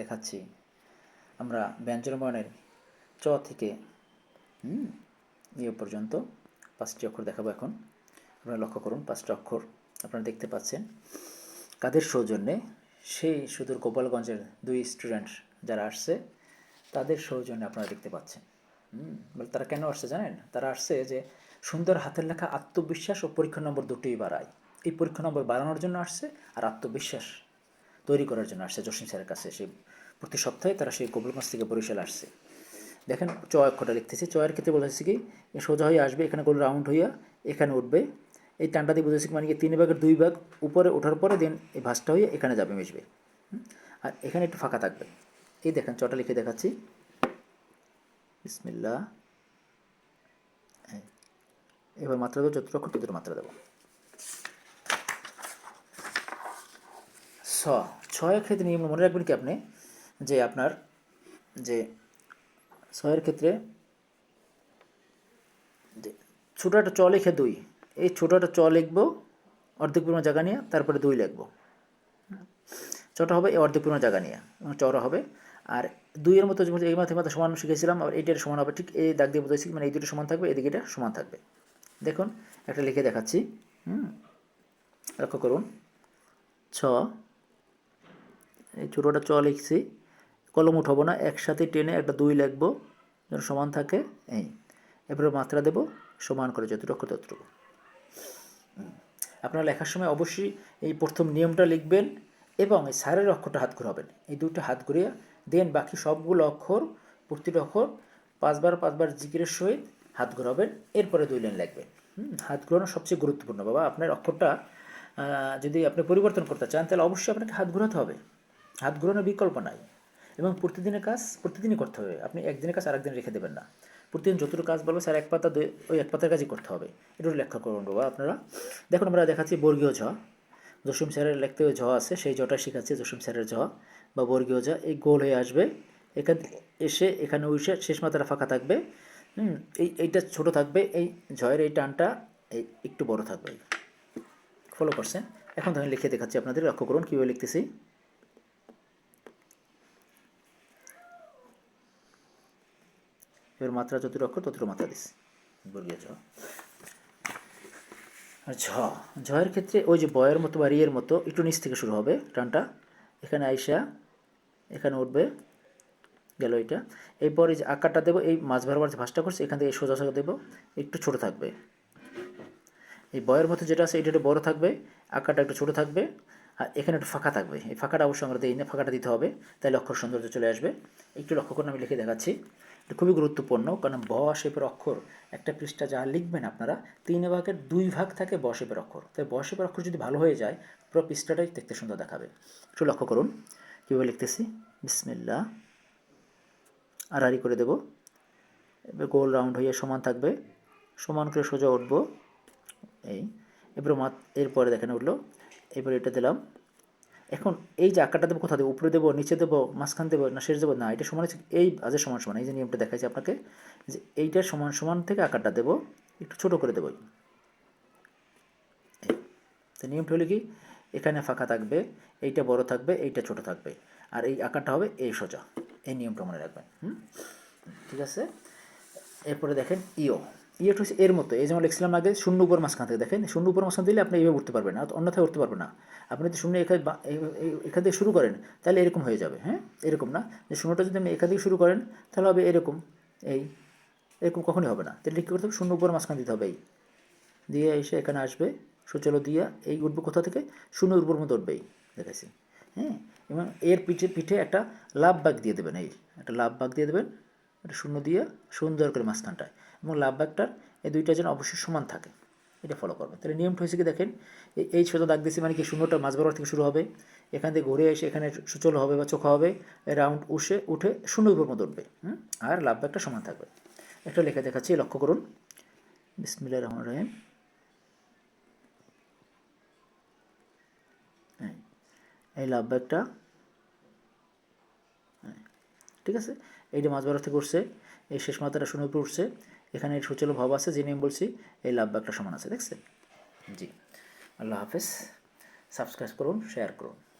দেখাচ্ছি? আমরা ব্যঞ্জনবর্ণের চ থেকে ইয়ে পর্যন্ত পাঁচটি অক্ষর দেখাবো এখন। আপনারা লক্ষ্য করুন, পাঁচটা অক্ষর আপনারা দেখতে পাচ্ছেন। কাদের সৌজন্যে? সেই সুদূর গোপালগঞ্জের দুই স্টুডেন্ট যারা আসছে, তাদের সৌজন্যে আপনারা দেখতে পাচ্ছেন। বলে তারা কেন আসছে জানেন? তারা আসছে যে সুন্দর হাতের লেখা আত্মবিশ্বাস ও পরীক্ষা নম্বর দুটোই বাড়ায়। এই পরীক্ষা নম্বর বাড়ানোর জন্য আসছে আর আত্মবিশ্বাস তৈরি করার জন্য আসছে জসিম স্যারের কাছে। সে প্রতি সপ্তাহে তারা সেই গোপালগঞ্জ থেকে বরিশাল আসছে। দেখেন চ অক্ষরটা লিখতেছি। চয়ের ক্ষেত্রে বলেছি কি সোজা হয়ে আসবে, এখানে গোল রাউন্ড হইয়া এখানে উঠবে। এই টানটা দিয়ে বুঝেছি মানে কি, তিন ভাগের দুই ভাগ উপরে ওঠার পরে দেন এই ভাঁজটা হয়ে এখানে যাবে, মিশবে। আর এখানে একটু ফাঁকা থাকবে। এই দেখেন, চটা লিখে দেখাচ্ছি। বিসমিল্লা এই। এবার মাত্রা দেবো যত তত মাত্রা দেবো। ছ ক্ষেত্রে নিয়ম মনে রাখবেন কি আপনি? যে আপনার, যে ছয়ের ক্ষেত্রে যে ছোটো একটা চ লিখে দুই। এই ছোটো একটা চ লিখব, অর্ধেক পরিমাণ জায়গা নিয়ে, তারপরে দুই লিখব। চটা হবে, এই অর্ধেক পরিমাণ জায়গা নিয়ে, এবং চড়া হবে। আর দুইয়ের মতো এই মাথে মাথা সমান শিখেছিলাম, আবার এইটার সমান হবে, ঠিক এই দাগ দিয়ে বুঝেছি মানে এই দুটো সমান থাকবে, এদিকে এটা সমান থাকবে। দেখুন, একটা লিখে দেখাচ্ছি, হুম? লক্ষ্য করুন। ছ এই ছোটোটা চ লিখছি। কলম উঠাবো না একসাথে টেনে একটা দুই লিখব যেন সমান থাকে। এই এবারে মাত্রা দেব সমান করে যতটুকু ততটুকু। আপনারা লেখার সময় অবশ্যই এই প্রথম নিয়মটা লিখবেন এবং এই সারের অক্ষরটা হাত ঘুরাবেন। এই দুটো হাত ঘুরিয়ে দেন বাকি সবগুলো অক্ষর প্রতিটা অক্ষর পাঁচবার পাঁচবার জিকিরের সহিত হাত ঘোরাবেন এরপরে দুই লাইন হুম, হাত ঘোরানো সবচেয়ে গুরুত্বপূর্ণ। বাবা আপনার অক্ষরটা যদি আপনি পরিবর্তন করতে চান তাহলে অবশ্যই আপনাকে হাত ঘোরাতে হবে। হাত ঘোরানোর বিকল্প নাই। এবং প্রতিদিনের কাজ প্রতিদিনই করতে হবে। আপনি একদিনের কাজ আরেকদিন রেখে দেবেন না। প্রতিদিন যতটুকু কাজ বলবে স্যার, এক পাতা ওই এক পাতার কাজই করতে হবে। এটা লেখা করুন বাবা আপনারা। দেখুন, আমরা দেখাচ্ছি বর্গীয় ঝ। জসিম স্যারের লিখতে ওই ঝ আছে, সেই ঝটা শিখাচ্ছে জসিম স্যারের ঝ বা বর্গীয় ঝ। এই গোল হয়ে আসবে। এখান এসে এখানে উঠে শেষ মাত্রা ফাঁকা থাকবে। হুম, এই এইটা ছোট থাকবে। এই ঝয়ের এই টানটা এই একটু বড় থাকবে। ফলো করছেন? এখন আমি লিখে দেখাচ্ছি আপনাদের, লক্ষ্য করুন কীভাবে লিখতেছি। এবার মাত্রা যতটুকু অক্ষর ততটুকু মাত্রা দিস। বর্গীয় ঝ। আর ঝ, ঝয়ের ক্ষেত্রে ওই যে বয়ের মতো বা রিয়ের মতো একটু নিচ থেকে শুরু হবে টানটা। এখানে আইসা এখানে উঠবে, গেল এটা এরপর এই যে আকারটা দেবো, এই মাছ বরাবর যে ভাঁজটা করছে, এখান থেকে সোজা সোজা দেবো, একটু ছোট থাকবে। এই বয়ের মতো যেটা আছে, এটা একটু বড় থাকবে, আকারটা একটু ছোট থাকবে, আর এখানে একটু ফাঁকা থাকবে। এই ফাঁকাটা অবশ্যই আমরা দিই না, ফাঁকাটা দিতে হবে, তাহলে অক্ষর সৌন্দর্য চলে আসবে। একটু লক্ষ্য করে আমি লিখে দেখাচ্ছি। এটা খুবই গুরুত্বপূর্ণ, কারণ ব শেপের অক্ষর, একটা পৃষ্ঠা যা লিখবেন আপনারা, তিন ভাগের দুই ভাগ থাকে ব শেপের অক্ষর। তাই ব শেপের অক্ষর যদি ভালো হয়ে যায়, পুরো পৃষ্ঠাটাই দেখতে সুন্দর দেখাবে। একটু লক্ষ্য করুন, কীভাবে লিখতেছি? বিসমিল্লা আর আড়াআড়ি করে দেব। এবার গোল রাউন্ড হয়ে সমান থাকবে। সমান করে সোজা উঠবো। এই, এবার মাত এরপরে দেখেন উঠল। এবার এটা দিলাম। এখন এই যে আকারটা দেবো, কোথা দেবো? উপরে দেবো, নিচে দেবো, মাঝখান দেবো, না শেষ দেবো? না, এটা সমান এই আজের সমান সমান, এই যে নিয়মটা দেখাচ্ছি আপনাকে, যে এইটার সমান সমান থেকে আকারটা দেবো, একটু ছোট করে দেবো। তো নিয়মটা হলো কি, এখানে ফাঁকা থাকবে, এইটা বড় থাকবে, এইটা ছোট থাকবে, আর এই আকারটা হবে এই সোজা, এই নিয়মটা মনে রাখবেন, হুম? ঠিক আছে? এরপরে দেখেন ইও। ইওটা হচ্ছে এর মতো, এই যেমন লিখছিলাম আগে শূন্য উপর মাঝখান থেকে, দেখেন? শূন্য উপর মাঝখান দিলে আপনি এইভাবে উঠতে পারবেন না অন্যথায় উঠতে পারবেন না। আপনি যদি শূন্য এখানে এখান থেকে শুরু করেন, তাহলে এরকম হয়ে যাবে হ্যাঁ? এরকম না? যে শূন্যটা যদি আপনি এখান থেকে শুরু করেন, তাহলে হবে এরকম, এই, এরকম কখনই হবে না। তাহলে কী করতে হবে? শূন্য উপর মাঝখান দিতে হবে, এই। দিয়ে এসে এখানে আসবে, সুচলো দিয়া, এই উঠবে কোথা থেকে? শূন্য উপর মতো উঠবে, এই দেখেছি হ্যাঁ? এবং এর পিঠে পিঠে একটা লাভ বাগ দিয়ে দেবেন, এই, একটা লাভ বাগ দিয়ে দেবেন, একটা শূন্য দিয়ে সুন্দর করে মাঝখানটায়। এবং লাভ বাগটার এই দুইটা যেন অবশ্যই সমান থাকে। এটা ফলো করবেন। তাহলে নিয়মটা হয়েছে কি দেখেন এই- ছোটো দাগ দিয়েছি মানে কি শূন্যটা মাঝ বরাবর থেকে শুরু হবে এখান থেকে ঘুরে এসে এখানে সুচল হবে বা চোখা হবে রাউন্ড উঠে উঠে শূন্য উপর মতো উঠবে আর লাভ বাগটা সমান থাকবে। একটা লেখা দেখাচ্ছি লক্ষ্য করুন। বিসমিল্লাহ রহমান রহিম। হ্যাঁ, এই লাভ ব্যাগটা ঠিক আছে? এইটা মাছ বরাবর থেকে উঠছে এই শেষ মাথাটা শূন্য উপরে উঠছে এখানে সুচল ভাব আছে, যিনি নিয়ম বলছি, এই লাভ একটা সমান আছে, দেখছেন? জি। আল্লাহ হাফেজ। সাবস্ক্রাইব করুন শেয়ার করুন।